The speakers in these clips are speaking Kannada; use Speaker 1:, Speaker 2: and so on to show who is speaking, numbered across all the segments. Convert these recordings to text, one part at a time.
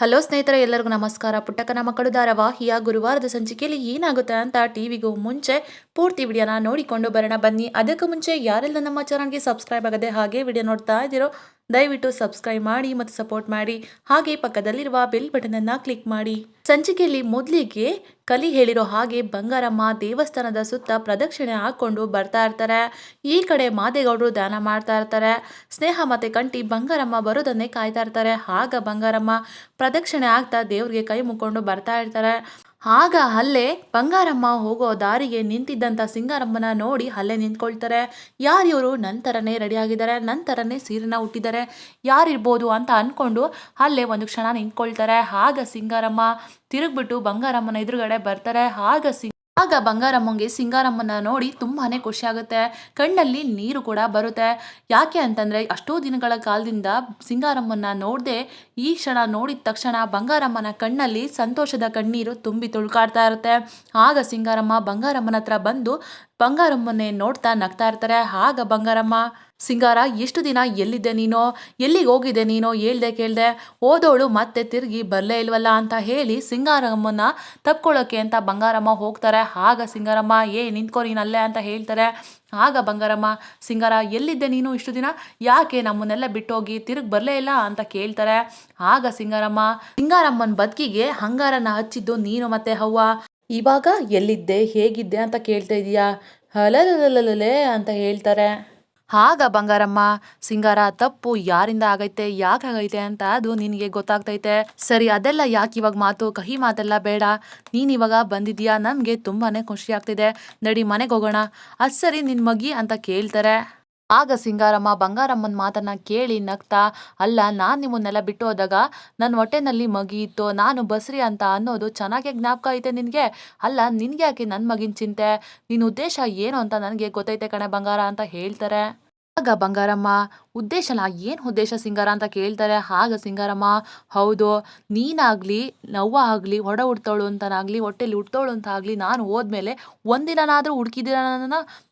Speaker 1: ಹಲೋ ಸ್ನೇಹಿತರೆ, ಎಲ್ಲರಿಗೂ ನಮಸ್ಕಾರ. ಪುಟ್ಟಕನ ಮಕ್ಕಳು ಧಾರಾವಾಹಿಯ ಗುರುವಾರದ ಸಂಚಿಕೆಯಲ್ಲಿ ಏನಾಗುತ್ತೆ ಅಂತ ಟಿವಿಗೂ ಮುಂಚೆ ಪೂರ್ತಿ ವಿಡಿಯೋನ ನೋಡಿಕೊಂಡು ಬರೋಣ ಬನ್ನಿ. ಅದಕ್ಕೂ ಮುಂಚೆ ಯಾರೆಲ್ಲ ನಮ್ಮ ಚಾನಲ್ಗೆ ಸಬ್ಸ್ಕ್ರೈಬ್ ಆಗದೆ ಹಾಗೆ ವಿಡಿಯೋ ನೋಡ್ತಾ ಇದ್ದೀರೋ ದಯವಿಟ್ಟು ಸಬ್ಸ್ಕ್ರೈಬ್ ಮಾಡಿ ಮತ್ತು ಸಪೋರ್ಟ್ ಮಾಡಿ. ಹಾಗೆ ಪಕ್ಕದಲ್ಲಿರುವ ಬೆಲ್ ಬಟನ್ ಅನ್ನ ಕ್ಲಿಕ್ ಮಾಡಿ. ಸಂಚಿಕೆಯಲ್ಲಿ ಮೊದಲಿಗೆ ಕಲಿ ಹೇಳಿರೋ ಹಾಗೆ ಬಂಗಾರಮ್ಮ ದೇವಸ್ಥಾನದ ಸುತ್ತ ಪ್ರದಕ್ಷಿಣೆ ಹಾಕೊಂಡು ಬರ್ತಾ ಇರ್ತಾರೆ. ಈ ಕಡೆ ಮಾದೇಗೌಡರು ದಾನ ಮಾಡ್ತಾ ಇರ್ತಾರೆ. ಸ್ನೇಹ ಮತ್ತೆ ಕಂಟಿ ಬಂಗಾರಮ್ಮ ಬರೋದನ್ನೇ ಕಾಯ್ತಾ ಇರ್ತಾರೆ. ಆಗ ಬಂಗಾರಮ್ಮ ಪ್ರದಕ್ಷಿಣೆ ಆಗ್ತಾ ದೇವ್ರಿಗೆ ಕೈ ಮುಕ್ಕೊಂಡು ಬರ್ತಾ ಇರ್ತಾರೆ. ಆಗ ಅಲ್ಲೇ ಬಂಗಾರಮ್ಮ ಹೋಗೋ ದಾರಿಗೆ ನಿಂತಿದ್ದಂಥ ಸಿಂಗಾರಮ್ಮನ ನೋಡಿ ಅಲ್ಲೇ ನಿಂತ್ಕೊಳ್ತಾರೆ. ಯಾರಿವರು ನಂತರನೇ ರೆಡಿಯಾಗಿದ್ದಾರೆ ನಂತರನೇ ಸೀರೆನ ಹುಟ್ಟಿದ್ದಾರೆ ಯಾರಿರ್ಬೋದು ಅಂತ ಅಂದ್ಕೊಂಡು ಅಲ್ಲೇ ಒಂದು ಕ್ಷಣ ನಿಂತ್ಕೊಳ್ತಾರೆ. ಆಗ ಸಿಂಗಾರಮ್ಮ ತಿರುಗ್ಬಿಟ್ಟು ಬಂಗಾರಮ್ಮನ ಎದುರುಗಡೆ ಬರ್ತಾರೆ. ಆಗ ಸಿಂಗ್ ಆಗ ಬಂಗಾರಮ್ಮಂಗೆ ಸಿಂಗಾರಮ್ಮನ ನೋಡಿ ತುಂಬಾ ಖುಷಿ ಆಗುತ್ತೆ. ಕಣ್ಣಲ್ಲಿ ನೀರು ಕೂಡ ಬರುತ್ತೆ. ಯಾಕೆ ಅಂತಂದ್ರೆ ಅಷ್ಟೋ ದಿನಗಳ ಕಾಲದಿಂದ ಸಿಂಗಾರಮ್ಮನ ನೋಡದೆ ಈ ಕ್ಷಣ ನೋಡಿದ ತಕ್ಷಣ ಬಂಗಾರಮ್ಮನ ಕಣ್ಣಲ್ಲಿ ಸಂತೋಷದ ಕಣ್ಣೀರು ತುಂಬಿ ತುಳ್ಕಾಡ್ತಾ ಇರುತ್ತೆ. ಆಗ ಸಿಂಗಾರಮ್ಮ ಬಂಗಾರಮ್ಮನ ಹತ್ರ ಬಂದು ಬಂಗಾರಮ್ಮನೇ ನೋಡ್ತಾ ನಗ್ತಾ ಇರ್ತಾರೆ. ಆಗ ಬಂಗಾರಮ್ಮ ಸಿಂಗಾರ, ಎಷ್ಟು ದಿನ ಎಲ್ಲಿದ್ದೆ ನೀನೋ? ಎಲ್ಲಿಗೆ ಹೋಗಿದ್ದೆ ನೀನೋ? ಹೇಳ್ದೆ ಕೇಳ್ದೆ ಓದೋಳು ಮತ್ತೆ ತಿರುಗಿ ಬರಲೇ ಇಲ್ವಲ್ಲ? ಅಂತ ಹೇಳಿ ಸಿಂಗಾರಮ್ಮನ ತಪ್ಕೊಳ್ಳೋಕೆ ಅಂತ ಬಂಗಾರಮ್ಮ ಹೋಗ್ತಾರೆ. ಆಗ ಸಿಂಗಾರಮ್ಮ, ಏ ನಿಂತ್ಕೋ ನೀನು ಅಲ್ಲೇ? ಅಂತ ಹೇಳ್ತಾರೆ. ಆಗ ಬಂಗಾರಮ್ಮ, ಸಿಂಗಾರ, ಎಲ್ಲಿದ್ದೆ ನೀನು ಇಷ್ಟು ದಿನ? ಯಾಕೆ ನಮ್ಮನ್ನೆಲ್ಲ ಬಿಟ್ಟೋಗಿ ತಿರುಗಿ ಬರಲೇ ಇಲ್ಲ? ಅಂತ ಕೇಳ್ತಾರೆ. ಆಗ ಸಿಂಗಾರಮ್ಮ, ಸಿಂಗಾರಮ್ಮನ ಬದುಕಿಗೆ ಹಂಗಾರನ ಹಚ್ಚಿದ್ದು ನೀನು ಮತ್ತೆ ಹವ್ವ ಇವಾಗ ಎಲ್ಲಿದ್ದೆ, ಹೇಗಿದ್ದೆ ಅಂತ ಕೇಳ್ತಾ ಇದೀಯಾ? ಹಲಲಲಲಲೆ ಅಂತ ಹೇಳ್ತಾರೆ. ಆಗ ಬಂಗಾರಮ್ಮ, ಸಿಂಗಾರ ತಪ್ಪು ಯಾರಿಂದ ಆಗೈತೆ, ಯಾಕೆ ಆಗೈತೆ ಅಂತ ಅದು ನಿನಗೆ ಗೊತ್ತಾಗ್ತೈತೆ. ಸರಿ, ಅದೆಲ್ಲ ಯಾಕೆ ಇವಾಗ ಮಾತು? ಕಹಿ ಮಾತೆಲ್ಲ ಬೇಡ. ನೀನು ಇವಾಗ ಬಂದಿದ್ಯಾ ನಮಗೆ ತುಂಬಾ ಖುಷಿ ಆಗ್ತಿದೆ. ನಡಿ ಮನೆಗೆ ಹೋಗೋಣ. ಅದು ಸರಿ ನಿನ್ನ ಮಗಿ ಅಂತ ಕೇಳ್ತಾರೆ. ಆಗ ಸಿಂಗಾರಮ್ಮ ಬಂಗಾರಮ್ಮನ ಮಾತನ್ನ ಕೇಳಿ ನಗ್ತಾ, ಅಲ್ಲ, ನಾನು ನಿಮ್ಮನ್ನೆಲ್ಲ ಬಿಟ್ಟು ಹೋದಾಗ ನನ್ನ ಹೊಟ್ಟೆನಲ್ಲಿ ಇತ್ತು, ನಾನು ಬಸ್ರಿ ಅಂತ ಅನ್ನೋದು ಚೆನ್ನಾಗೆ ಜ್ಞಾಪಕ ಐತೆ ನಿನಗೆ? ಅಲ್ಲ ನಿನ್ಗೆ ಯಾಕೆ ನನ್ನ ಮಗಿನ ಚಿಂತೆ? ನಿನ್ನ ಉದ್ದೇಶ ಏನು ಅಂತ ನನಗೆ ಗೊತ್ತೈತೆ ಕಣೆ ಬಂಗಾರ, ಅಂತ ಹೇಳ್ತಾರೆ. ಆಗ ಬಂಗಾರಮ್ಮ ಉದ್ದೇಶನ ಏನು ಉದ್ದೇಶ ಸಿಂಗಾರ ಅಂತ ಕೇಳ್ತಾರೆ ಆಗ ಸಿಂಗಾರಮ್ಮ, ಹೌದು, ನೀನಾಗಲಿ, ನವ್ವ ಆಗಲಿ ಹೊಡ ಹುಡ್ತವಳು ಅಂತನಾಗಲಿ, ಹೊಟ್ಟೆಲಿ ಹುಡ್ತವಳು ಅಂತ ಆಗಲಿ ನಾನು ಹೋದ್ಮೇಲೆ ಒಂದಿನನಾದರೂ ಹುಡುಕಿದಿರ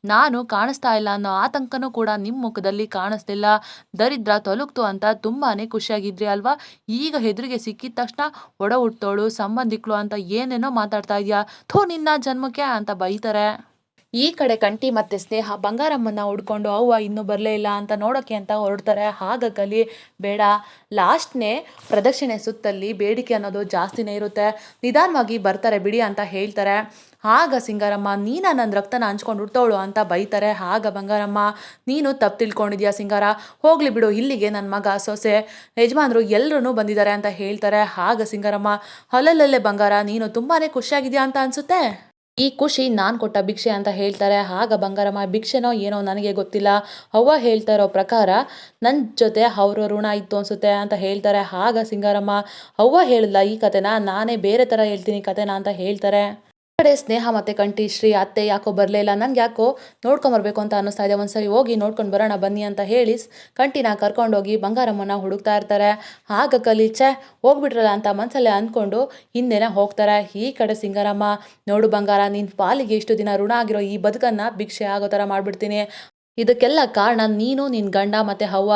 Speaker 1: ನಾನು ಕಾಣಿಸ್ತಾ ಇಲ್ಲ ಅನ್ನೋ ಆತಂಕನೂ ಕೂಡ ನಿಮ್ಮ ಮುಖದಲ್ಲಿ ಕಾಣಿಸ್ತಿಲ್ಲ ದರಿದ್ರ ತೊಲಗ್ತು ಅಂತ ತುಂಬಾ ಖುಷಿಯಾಗಿದ್ರಿ ಅಲ್ವಾ? ಈಗ ಹೆದರಿಗೆ ಸಿಕ್ಕಿದ ತಕ್ಷಣ ಒಡ ಹುಡ್ತವಳು ಸಂಬಂಧಿಕಳು ಅಂತ ಏನೇನೋ ಮಾತಾಡ್ತಾ ಇದೆಯಾ? ಥೋ, ನಿನ್ನ ಜನ್ಮಕ್ಕೆ ಅಂತ ಬೈತಾರೆ. ಈ ಕಡೆ ಕಂಟಿ ಮತ್ತೆ ಸ್ನೇಹ ಬಂಗಾರಮ್ಮನ ಹುಡ್ಕೊಂಡು ಅವ್ವ ಇನ್ನೂ ಬರಲೇ ಇಲ್ಲ ಅಂತ ನೋಡೋಕ್ಕೆ ಅಂತ ಹೊರಡ್ತಾರೆ. ಹಾಗ ಕಲಿ ಬೇಡ. ಲಾಸ್ಟ್ನೇ ಪ್ರದಕ್ಷಿಣೆ ಸುತ್ತಲ್ಲಿ ಬೇಡಿಕೆ ಅನ್ನೋದು ಜಾಸ್ತಿನೇ ಇರುತ್ತೆ. ನಿಧಾನವಾಗಿ ಬರ್ತಾರೆ, ಬಿಡಿ ಅಂತ ಹೇಳ್ತಾರೆ. ಆಗ ಸಿಂಗಾರಮ್ಮ, ನೀನ ನನ್ನ ರಕ್ತನ ಹಂಚ್ಕೊಂಡು ಹುಡ್ತವಳು ಅಂತ ಬೈತಾರೆ. ಆಗ ಬಂಗಾರಮ್ಮ, ನೀನು ತಪ್ಪು ತಿಳ್ಕೊಂಡಿದ್ಯಾ ಸಿಂಗಾರ? ಹೋಗ್ಲಿ ಬಿಡು, ಇಲ್ಲಿಗೆ ನನ್ನ ಮಗ ಸೊಸೆ. ಯಜಮಾನ್ರು ಎಲ್ಲರೂ ಬಂದಿದ್ದಾರೆ ಅಂತ ಹೇಳ್ತಾರೆ. ಆಗ ಸಿಂಗಾರಮ್ಮ ಹೊಲಲ್ಲಲ್ಲೇ ಬಂಗಾರ, ನೀನು ತುಂಬಾ ಖುಷಿಯಾಗಿದೆಯಾ ಅಂತ ಅನ್ಸುತ್ತೆ? ಈ ಖುಷಿ ನಾನು ಕೊಟ್ಟ ಭಿಕ್ಷೆ ಅಂತ ಹೇಳ್ತಾರೆ. ಆಗ ಬಂಗಾರಮ್ಮ, ಭಿಕ್ಷೆನೋ ಏನೋ ನನಗೆ ಗೊತ್ತಿಲ್ಲ. ಅವ್ವ ಹೇಳ್ತಾ ಇರೋ ಪ್ರಕಾರ ನನ್ನ ಜೊತೆ ಅವ್ರ ಋಣ ಇತ್ತು ಅನ್ಸುತ್ತೆ ಅಂತ ಹೇಳ್ತಾರೆ. ಆಗ ಸಿಂಗಾರಮ್ಮ, ಅವ್ವ ಹೇಳಿಲ್ಲ ಈ ಕತೆನ, ನಾನೇ ಬೇರೆ ಥರ ಹೇಳ್ತೀನಿ ಕತೆನ ಅಂತ ಹೇಳ್ತಾರೆ. ಕಡೆ ಸ್ನೇಹ ಮತ್ತೆ ಕಂಠಿ, ಶ್ರೀ ಅತ್ತೆ ಯಾಕೋ ಬರಲೇ ಇಲ್ಲ ನಂಗೆ ಯಾಕೋ ನೋಡ್ಕೊಂಬರ್ಬೇಕು ಅಂತ ಅನ್ನಿಸ್ತಾ ಇದೆ. ಒಂದ್ಸರಿ ಹೋಗಿ ನೋಡ್ಕೊಂಡು ಬರೋಣ, ಬನ್ನಿ ಅಂತ ಹೇಳಿ ಕಂಠಿನ ಕರ್ಕೊಂಡೋಗಿ ಬಂಗಾರಮ್ಮನ ಹುಡುಕ್ತಾ ಇರ್ತಾರೆ. ಆಗ ಕಲೀಚೆ ಹೋಗ್ಬಿಟ್ರಲ್ಲ ಅಂತ ಮನಸ್ಸಲ್ಲೇ ಅಂದ್ಕೊಂಡು ಹಿಂದೆನೆ ಹೋಗ್ತಾರೆ. ಈ ಕಡೆ ಸಿಂಗಾರಮ್ಮ, ನೋಡು ಬಂಗಾರ ನಿನ್ನ ಪಾಲಿಗೆ ಇಷ್ಟು ದಿನ ಋಣ ಆಗಿರೋ ಈ ಬದುಕನ್ನ ಭಿಕ್ಷೆ ಆಗೋ ಥರ ಮಾಡ್ಬಿಡ್ತೀನಿ. ಇದಕ್ಕೆಲ್ಲ ಕಾರಣ ನೀನು ನಿನ್ನ ಗಂಡ ಮತ್ತು ಹವ್ವ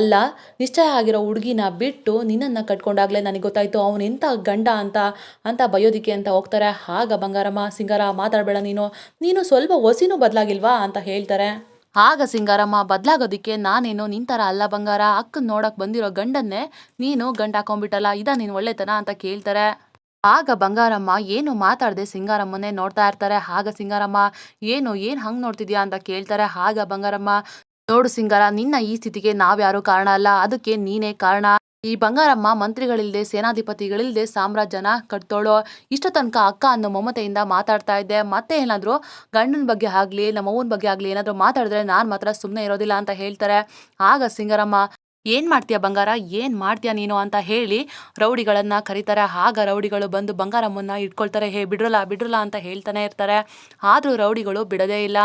Speaker 1: ಅಲ್ಲ. ನಿಶ್ಚಯ ಆಗಿರೋ ಹುಡುಗಿನ ಬಿಟ್ಟು ನಿನ್ನನ್ನು ಕಟ್ಕೊಂಡಾಗಲೇ ನನಗೆ ಗೊತ್ತಾಯಿತು ಅವನು ಎಂಥ ಗಂಡ ಅಂತ ಅಂತ ಬಯೋದಿಕ್ಕೆ ಅಂತ ಹೋಗ್ತಾರೆ. ಆಗ ಬಂಗಾರಮ್ಮ, ಸಿಂಗಾರ ಮಾತಾಡಬೇಡ ನೀನು. ನೀನು ಸ್ವಲ್ಪ ಒಸಿನೂ ಬದಲಾಗಿಲ್ವಾ ಅಂತ ಹೇಳ್ತಾರೆ. ಆಗ ಸಿಂಗಾರಮ್ಮ, ಬದಲಾಗೋದಿಕ್ಕೆ ನಾನೇನು ನಿನ್ನ ಥರ ಅಲ್ಲ ಬಂಗಾರ. ಅಕ್ಕನ ನೋಡಕ್ಕೆ ಬಂದಿರೋ ಗಂಡನ್ನೇ ನೀನು ಗಂಡ ಹಾಕೊಂಡ್ಬಿಟ್ಟಲ್ಲ, ಇದ ನೀನು ಒಳ್ಳೆತನ ಅಂತ ಕೇಳ್ತಾರೆ. ಆಗ ಬಂಗಾರಮ್ಮ, ಏನು ಮಾತಾಡದೆ ಸಿಂಗಾರಮ್ಮನೇ ನೋಡ್ತಾ ಇರ್ತಾರೆ? ಆಗ ಸಿಂಗಾರಮ್ಮ, ಏನು, ಏನ್ ಹಂಗ್ ನೋಡ್ತಿದ್ಯಾ ಅಂತ ಕೇಳ್ತಾರೆ. ಆಗ ಬಂಗಾರಮ್ಮ, ನೋಡು ಸಿಂಗಾರ, ನಿನ್ನ ಈ ಸ್ಥಿತಿಗೆ ನಾವ್ಯಾರು ಕಾರಣ ಅಲ್ಲ. ಅದಕ್ಕೆ ನೀನೇ ಕಾರಣ. ಈ ಬಂಗಾರಮ್ಮ ಮಂತ್ರಿಗಳಿಲ್ಲದೆ ಸೇನಾಧಿಪತಿಗಳಿಲ್ದೆ ಸಾಮ್ರಾಜ್ಯನ ಕಟ್ತೋಳೋ. ಇಷ್ಟ ತನಕ ಅಕ್ಕ ಅನ್ನೋ ಮಮತೆಯಿಂದ ಮಾತಾಡ್ತಾ ಇದ್ದೆ. ಮತ್ತೆ ಏನಾದರೂ ಗಂಡನ ಬಗ್ಗೆ ಆಗಲಿ ನಮ್ಮ ಅವ್ವನ ಬಗ್ಗೆ ಆಗಲಿ ಏನಾದರೂ ಮಾತಾಡಿದ್ರೆ ನಾನು ಮಾತ್ರ ಸುಮ್ಮನೆ ಇರೋದಿಲ್ಲ ಅಂತ ಹೇಳ್ತಾರೆ. ಆಗ ಸಿಂಗಾರಮ್ಮ ಏನ್ ಮಾಡ್ತೀಯ ಬಂಗಾರ? ಏನ್ ಮಾಡ್ತೀಯ ನೀನು ಅಂತ ಹೇಳಿ ರೌಡಿಗಳನ್ನ ಕರೀತಾರೆ. ಆಗ ರೌಡಿಗಳು ಬಂದು ಬಂಗಾರಮ್ಮನ್ನ ಇಟ್ಕೊಳ್ತಾರೆ. ಹೇ, ಬಿಡ್ರಲ್ಲ ಬಿಡ್ರಲ್ಲ ಅಂತ ಹೇಳ್ತಾನೆ ಇರ್ತಾರೆ. ಆದ್ರೂ ರೌಡಿಗಳು ಬಿಡದೇ ಇಲ್ಲ.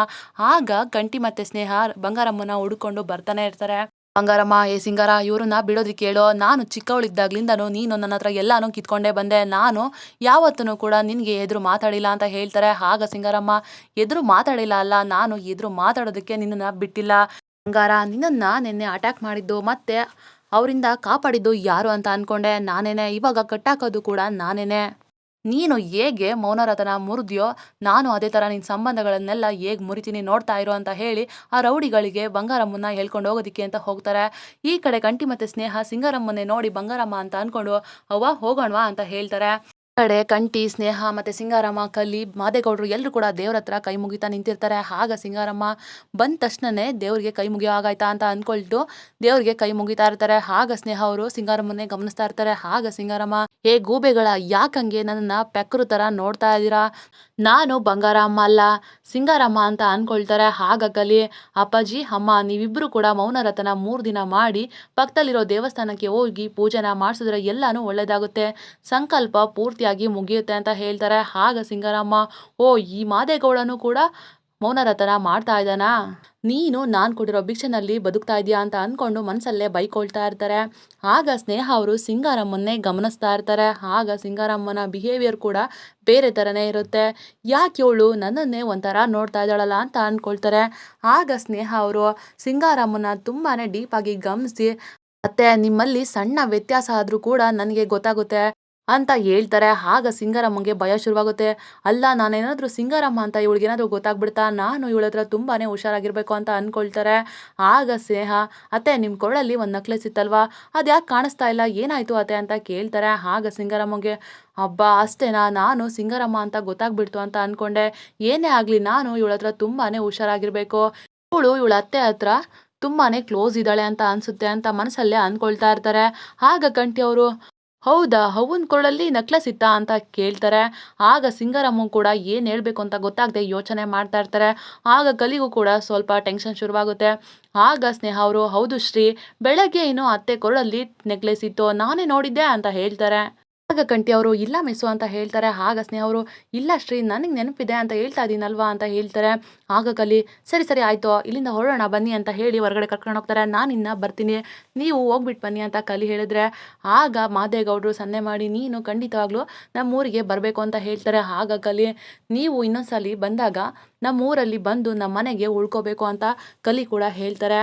Speaker 1: ಆಗ ಕಂಟಿ ಮತ್ತೆ ಸ್ನೇಹ ಬಂಗಾರಮ್ಮನ ಹುಡುಕೊಂಡು ಬರ್ತಾನೆ ಇರ್ತಾರೆ. ಬಂಗಾರಮ್ಮ, ಏ ಸಿಂಗಾರ, ಇವ್ರನ್ನ ಬಿಡೋದಕ್ಕೆ ಕೇಳೋ ನಾನು ಚಿಕ್ಕವಳಿದ್ದಾಗ್ಲಿಂದನೂ ನೀನು ನನ್ನ ಹತ್ರ ಎಲ್ಲಾನು ಕಿತ್ಕೊಂಡೇ ಬಂದೆ. ನಾನು ಯಾವತ್ತೂ ಕೂಡ ನಿನಗೆ ಎದುರು ಮಾತಾಡಿಲ್ಲ ಅಂತ ಹೇಳ್ತಾರೆ. ಆಗ ಸಿಂಗಾರಮ್ಮ, ಎದುರು ಮಾತಾಡಿಲ್ಲ ಅಲ್ಲ. ನಾನು ಎದುರು ಮಾತಾಡೋದಕ್ಕೆ ನಿನ್ನನ್ನು ಬಿಟ್ಟಿಲ್ಲ. ಬಂಗಾರ, ನಿನ್ನನ್ನು ನಿನ್ನೆ ಅಟ್ಯಾಕ್ ಮಾಡಿದ್ದು ಮತ್ತೆ ಅವರಿಂದ ಕಾಪಾಡಿದ್ದು ಯಾರು ಅಂತ ಅನ್ಕೊಂಡೆ. ನಾನೇನೆ, ಇವಾಗ ಕಟ್ಟಾಕೋದು ಕೂಡ ನಾನೇನೆ. ನೀನು ಹೇಗೆ ಮೌನರತನ ಮುರಿದ್ಯೋ, ನಾನು ಅದೇ ಥರ ನಿನ್ನ ಸಂಬಂಧಗಳನ್ನೆಲ್ಲ ಹೇಗೆ ಮುರಿತೀನಿ ನೋಡ್ತಾ ಇರೋ ಅಂತ ಹೇಳಿ ಆ ರೌಡಿಗಳಿಗೆ ಬಂಗಾರಮ್ಮನ ಹೇಳ್ಕೊಂಡು ಹೋಗೋದಿಕ್ಕೆ ಅಂತ ಹೋಗ್ತಾರೆ. ಈ ಕಡೆ ಕಂಟಿ ಮತ್ತು ಸ್ನೇಹ ಸಿಂಗಾರಮ್ಮನ್ನೇ ನೋಡಿ ಬಂಗಾರಮ್ಮ ಅಂತ ಅಂದ್ಕೊಂಡು ಅವ್ವ ಹೋಗೋಣವಾ ಅಂತ ಹೇಳ್ತಾರೆ. ಕಡೆ ಕಂಟಿ ಸ್ನೇಹ ಮತ್ತೆ ಸಿಂಗಾರಮ್ಮ ಕಲಿ ಮಾದೇಗೌಡರು ಎಲ್ಲರೂ ಕೂಡ ದೇವ್ರ ಹತ್ರ ಕೈ ಮುಗಿತಾ ನಿಂತಿರ್ತಾರೆ. ಆಗ ಸಿಂಗಾರಮ್ಮ ಬಂದ ತಕ್ಷಣನೇ ದೇವ್ರಿಗೆ ಕೈ ಮುಗಿಯೋ ಆಗಾಯ್ತಾ ಅಂತ ಅಂದ್ಕೊಳ್ತು ದೇವ್ರಿಗೆ ಕೈ ಮುಗಿತಾ ಇರ್ತಾರೆ. ಆಗ ಸ್ನೇಹ ಅವರು ಸಿಂಗಾರಮ್ಮನೇ ಗಮನಿಸ್ತಾ ಇರ್ತಾರೆ. ಆಗ ಸಿಂಗಾರಮ್ಮ ಏ ಗೂಬೆಗಳ ಯಾಕಂಗೆ ನನ್ನ ಪೆಕ್ಕರು ತರ ನೋಡ್ತಾ ಇದ್ದೀರಾ? ನಾನು ಬಂಗಾರಮ್ಮ ಅಲ್ಲ. ಸಿಂಗಾರಮ್ಮ ಅಂತ ಅಂದ್ಕೊಳ್ತಾರೆ ಆಗ ಕಲಿ, ಅಪ್ಪಾಜಿ, ಅಮ್ಮ, ನೀವಿಬ್ರು ಕೂಡ ಮೌನರತನ ಮೂರು ದಿನ ಮಾಡಿ ಪಕ್ಕದಲ್ಲಿರೋ ದೇವಸ್ಥಾನಕ್ಕೆ ಹೋಗಿ ಪೂಜೆನ ಮಾಡಿಸಿದ್ರೆ ಎಲ್ಲಾನು ಒಳ್ಳೇದಾಗುತ್ತೆ. ಸಂಕಲ್ಪ ಪೂರ್ತಿಯಾಗಿ ಮುಗಿಯುತ್ತೆ ಅಂತ ಹೇಳ್ತಾರೆ. ಆಗ ಸಿಂಗಾರಮ್ಮ, ಓ, ಈ ಮಾದೇಗೌಡನು ಕೂಡ ಮೌನರತನ ಮಾಡ್ತಾ ಇದ್ದಾನಾ? ನೀನು ನಾನು ಕೊಟ್ಟಿರೋ ಭಿಕ್ಷೆನಲ್ಲಿ ಬದುಕ್ತಾ ಇದೆಯಾ ಅಂತ ಅಂದ್ಕೊಂಡು ಮನಸ್ಸಲ್ಲೇ ಬೈಕೊಳ್ತಾ ಇರ್ತಾರೆ. ಆಗ ಸ್ನೇಹ ಅವರು ಸಿಂಗಾರಮ್ಮನ್ನೇ ಗಮನಿಸ್ತಾ ಇರ್ತಾರೆ. ಆಗ ಸಿಂಗಾರಮ್ಮನ ಬಿಹೇವಿಯರ್ ಕೂಡ ಬೇರೆ ಥರನೇ ಇರುತ್ತೆ. ಯಾಕೆ ಇವಳು ನನ್ನನ್ನೇ ಒಂಥರ ನೋಡ್ತಾ ಇದ್ದಾಳಲ್ಲ ಅಂತ ಅಂದ್ಕೊಳ್ತಾರೆ ಆಗ ಸ್ನೇಹ ಅವರು ಸಿಂಗಾರಮ್ಮನ ತುಂಬಾ ಡೀಪಾಗಿ ಗಮನಿಸಿ ಮತ್ತೆ ನಿಮ್ಮಲ್ಲಿ ಸಣ್ಣ ವ್ಯತ್ಯಾಸ ಆದರೂ ಕೂಡ ನನಗೆ ಗೊತ್ತಾಗುತ್ತೆ. ಅಂತ ಹೇಳ್ತಾರೆ. ಆಗ ಸಿಂಗಾರಮ್ಮಂಗೆ ಭಯ ಶುರುವಾಗುತ್ತೆ. ಅಲ್ಲ, ನಾನೇನಾದರೂ ಸಿಂಗಾರಮ್ಮ ಅಂತ ಇವಳಿಗೇನಾದರೂ ಗೊತ್ತಾಗ್ಬಿಡ್ತಾ? ನಾನು ಇವಳ ಹತ್ರ ತುಂಬಾ ಹುಷಾರಾಗಿರಬೇಕು ಅಂತ ಅಂದ್ಕೊಳ್ತಾರೆ ಆಗ ಸ್ನೇಹ, ಅತ್ತೆ ನಿಮ್ಮ ಕೊರಳಲ್ಲಿ ಒಂದು ನಕ್ಲೆಸ್ ಇತ್ತಲ್ವಾ? ಅದು ಯಾಕೆ ಕಾಣಿಸ್ತಾ ಇಲ್ಲ? ಏನಾಯಿತು ಅತ್ತೆ? ಅಂತ ಕೇಳ್ತಾರೆ. ಆಗ ಸಿಂಗಾರಮ್ಮಂಗೆ ಹಬ್ಬ ಅಷ್ಟೇನಾ? ನಾನು ಸಿಂಗಾರಮ್ಮ ಅಂತ ಗೊತ್ತಾಗ್ಬಿಡ್ತು ಅಂತ ಅಂದ್ಕೊಂಡೆ ಏನೇ ಆಗಲಿ, ನಾನು ಇವಳ ಹತ್ರ ತುಂಬಾ ಹುಷಾರಾಗಿರಬೇಕು. ಇವಳು ಇವಳ ಅತ್ತೆ ಹತ್ರ ತುಂಬಾ ಕ್ಲೋಸ್ ಇದ್ದಾಳೆ ಅಂತ ಅನಿಸುತ್ತೆ ಅಂತ ಮನಸ್ಸಲ್ಲೇ ಅಂದ್ಕೊಳ್ತಾ ಇರ್ತಾರೆ. ಆಗ ಕಂಠಿ ಅವರು ಹೌದಾ ಅವ್ವನ ಕೊರಳಲ್ಲಿ ನಕ್ಲೆಸ್ ಇತ್ತಾ ಅಂತ ಕೇಳ್ತಾರೆ. ಆಗ ಸಿಂಗರಮ್ಮ ಕೂಡ ಏನು ಹೇಳಬೇಕು ಅಂತ ಗೊತ್ತಾಗದೆ ಯೋಚನೆ ಮಾಡ್ತಾ ಇರ್ತಾರೆ. ಆಗ ಕಲಿಗೂ ಕೂಡ ಸ್ವಲ್ಪ ಟೆನ್ಷನ್ ಶುರುವಾಗುತ್ತೆ. ಆಗ ಸ್ನೇಹ ಅವರು, ಹೌದು ಶ್ರೀ, ಬೆಳಗ್ಗೆ ಏನು ಅತ್ತೆ ಕೊರಳಲ್ಲಿ ನೆಕ್ಲೆಸ್ ಇತ್ತು ನಾನೇ ನೋಡಿದ್ದೆ ಅಂತ ಹೇಳ್ತಾರೆ. ಆಗ ಕಂಠಿ ಅವರು, ಇಲ್ಲ ಮಿಸ್ಸು ಅಂತ ಹೇಳ್ತಾರೆ. ಆಗ ಸ್ನೇಹ ಅವರು, ಇಲ್ಲ ಶ್ರೀ, ನನಗೆ ನೆನಪಿದೆ ಅಂತ ಹೇಳ್ತಾ ಇದ್ದೀನಲ್ವಾ ಅಂತ ಹೇಳ್ತಾರೆ. ಆಗ ಕಲಿ, ಸರಿ ಸರಿ, ಆಯಿತು. ಇಲ್ಲಿಂದ ಹೊರಡೋಣ, ಬನ್ನಿ ಅಂತ ಹೇಳಿ ಹೊರಗಡೆ ಕರ್ಕೊಂಡು ಹೋಗ್ತಾರೆ. ನಾನು ಇನ್ನು ಬರ್ತೀನಿ. ನೀವು ಹೋಗ್ಬಿಟ್ಟು ಬನ್ನಿ ಅಂತ ಕಲಿ ಹೇಳಿದ್ರೆ. ಆಗ ಮಾದೇಗೌಡರು ಸನ್ನೆ ಮಾಡಿ, ನೀನು ಖಂಡಿತವಾಗ್ಲೂ ನಮ್ಮೂರಿಗೆ ಬರಬೇಕು ಅಂತ ಹೇಳ್ತಾರೆ. ಆಗ ಕಲಿ, ನೀವು ಇನ್ನೊಂದ್ಸಲಿ ಬಂದಾಗ ನಮ್ಮೂರಲ್ಲಿ ಬಂದು ನಮ್ಮ ಮನೆಗೆ ಉಳ್ಕೋಬೇಕು ಅಂತ ಕಲಿ ಕೂಡ ಹೇಳ್ತಾರೆ.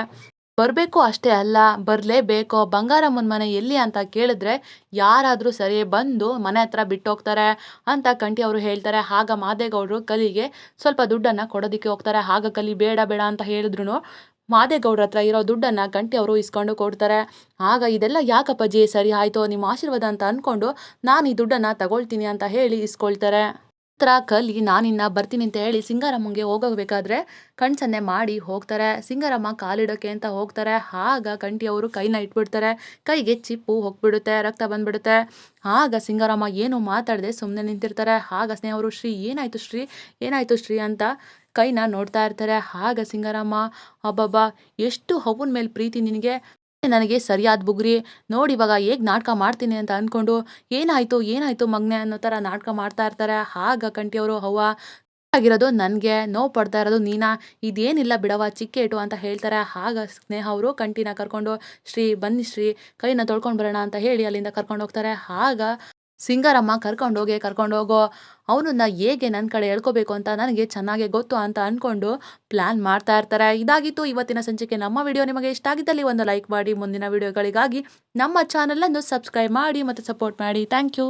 Speaker 1: ಬರಬೇಕು ಅಷ್ಟೇ ಅಲ್ಲ, ಬರಲೇಬೇಕು. ಬಂಗಾರಮ್ಮನ ಮನೆ ಎಲ್ಲಿ ಅಂತ ಕೇಳಿದ್ರೆ ಯಾರಾದರೂ ಸರಿ ಬಂದು ಮನೆ ಹತ್ರ ಬಿಟ್ಟೋಗ್ತಾರೆ ಅಂತ ಕಂಠಿ ಅವರು ಹೇಳ್ತಾರೆ. ಆಗ ಮಾದೇಗೌಡರು ಕಲಿಗೆ ಸ್ವಲ್ಪ ದುಡ್ಡನ್ನು ಕೊಡೋದಕ್ಕೆ ಹೋಗ್ತಾರೆ. ಆಗ ಕಲಿ ಬೇಡ ಬೇಡ ಅಂತ ಹೇಳಿದ್ರು ಮಾದೇಗೌಡ್ರ ಹತ್ರ ಇರೋ ದುಡ್ಡನ್ನು ಕಂಠಿ ಅವರು ಇಸ್ಕೊಂಡು ಕೊಡ್ತಾರೆ. ಆಗ ಇದೆಲ್ಲ ಯಾಕಪ್ಪಾಜಿ ಸರಿ ಆಯಿತು, ನಿಮ್ಮ ಆಶೀರ್ವಾದ ಅಂತ ಅಂದ್ಕೊಂಡು ನಾನು ಈ ದುಡ್ಡನ್ನು ತಗೊಳ್ತೀನಿ ಅಂತ ಹೇಳಿ ಇಸ್ಕೊಳ್ತಾರೆ. ನಂತರ ಕಲಿ, ನಾನಿನ್ನ ಬರ್ತೀನಿ ಅಂತ ಹೇಳಿ ಸಿಂಗಾರಮ್ಮಂಗೆ ಹೋಗಬೇಕಾದ್ರೆ ಕಣ್ಸನ್ನೆ ಮಾಡಿ ಹೋಗ್ತಾರೆ. ಸಿಂಗಾರಮ್ಮ ಕಾಲಿಡೋಕೆ ಅಂತ ಹೋಗ್ತಾರೆ. ಆಗ ಕಂಟಿ ಅವರು ಕೈನ ಇಟ್ಬಿಡ್ತಾರೆ. ಕೈಗೆ ಚಿಪ್ಪು ಹೋಗ್ಬಿಡುತ್ತೆ ರಕ್ತ ಬಂದ್ಬಿಡುತ್ತೆ. ಆಗ ಸಿಂಗಾರಮ್ಮ ಏನು ಮಾತಾಡದೆ ಸುಮ್ಮನೆ ನಿಂತಿರ್ತಾರೆ. ಆಗ ಸ್ನೇಹವರು ಶ್ರೀ, ಏನಾಯ್ತು ಶ್ರೀ? ಏನಾಯ್ತು ಶ್ರೀ? ಅಂತ ಕೈನ ನೋಡ್ತಾ ಇರ್ತಾರೆ. ಆಗ ಸಿಂಗಾರಮ್ಮ, ಅಬ್ಬಬ್ಬಾ, ಎಷ್ಟು ಹವ್ವನ ಮೇಲೆ ಪ್ರೀತಿ ನಿನಗೆ? ನನಗೆ ಸರಿಯಾದ ಬುಗ್ರಿ, ನೋಡಿ ಇವಾಗ ಹೇಗೆ ನಾಟಕ ಮಾಡ್ತೀನಿ ಅಂತ ಅಂದ್ಕೊಂಡು ಏನಾಯ್ತು ಏನಾಯ್ತು ಮಗ್ನೆ ಅನ್ನೋ ಥರ ನಾಟಕ ಮಾಡ್ತಾ ಇರ್ತಾರೆ. ಆಗ ಕಂಟಿಯವರು ಅವ್ವ ಆಗಿರೋದು ನನಗೆ, ನೋವು ಪಡ್ತಾ ಇರೋದು ನೀನಾ. ಇದೇನಿಲ್ಲ ಬಿಡವ ಚಿಕ್ಕೇಟು ಅಂತ ಹೇಳ್ತಾರೆ. ಹಾಗ ಸ್ನೇಹ ಅವರು ಕಂಠಿನ ಕರ್ಕೊಂಡು, ಶ್ರೀ, ಬನ್ನಿ ಶ್ರೀ, ಕೈನ ತೊಳ್ಕೊಂಡು ಬರೋಣ ಅಂತ ಹೇಳಿ ಅಲ್ಲಿಂದ ಕರ್ಕೊಂಡು ಹೋಗ್ತಾರೆ. ಆಗ ಸಿಂಗಾರಮ್ಮ ಕರ್ಕೊಂಡೋಗಿ ಕರ್ಕೊಂಡೋಗೋ ಅವನನ್ನ ಹೇಗೆ ನನ್ನ ಕಡೆ ಎಳ್ಕೋಬೇಕು ಅಂತ ನನಗೆ ಚೆನ್ನಾಗೆ ಗೊತ್ತು ಅಂತ ಅಂದ್ಕೊಂಡು ಪ್ಲ್ಯಾನ್ ಮಾಡ್ತಾ ಇರ್ತಾರೆ. ಇದಾಗಿತ್ತು ಇವತ್ತಿನ ಸಂಚಿಕೆ. ನಮ್ಮ ವಿಡಿಯೋ ನಿಮಗೆ ಇಷ್ಟ ಆಗಿದ್ದಲ್ಲಿ ಒಂದು ಲೈಕ್ ಮಾಡಿ. ಮುಂದಿನ ವಿಡಿಯೋಗಳಿಗಾಗಿ ನಮ್ಮ ಚಾನಲನ್ನು ಸಬ್ಸ್ಕ್ರೈಬ್ ಮಾಡಿ ಮತ್ತು ಸಪೋರ್ಟ್ ಮಾಡಿ. Thank you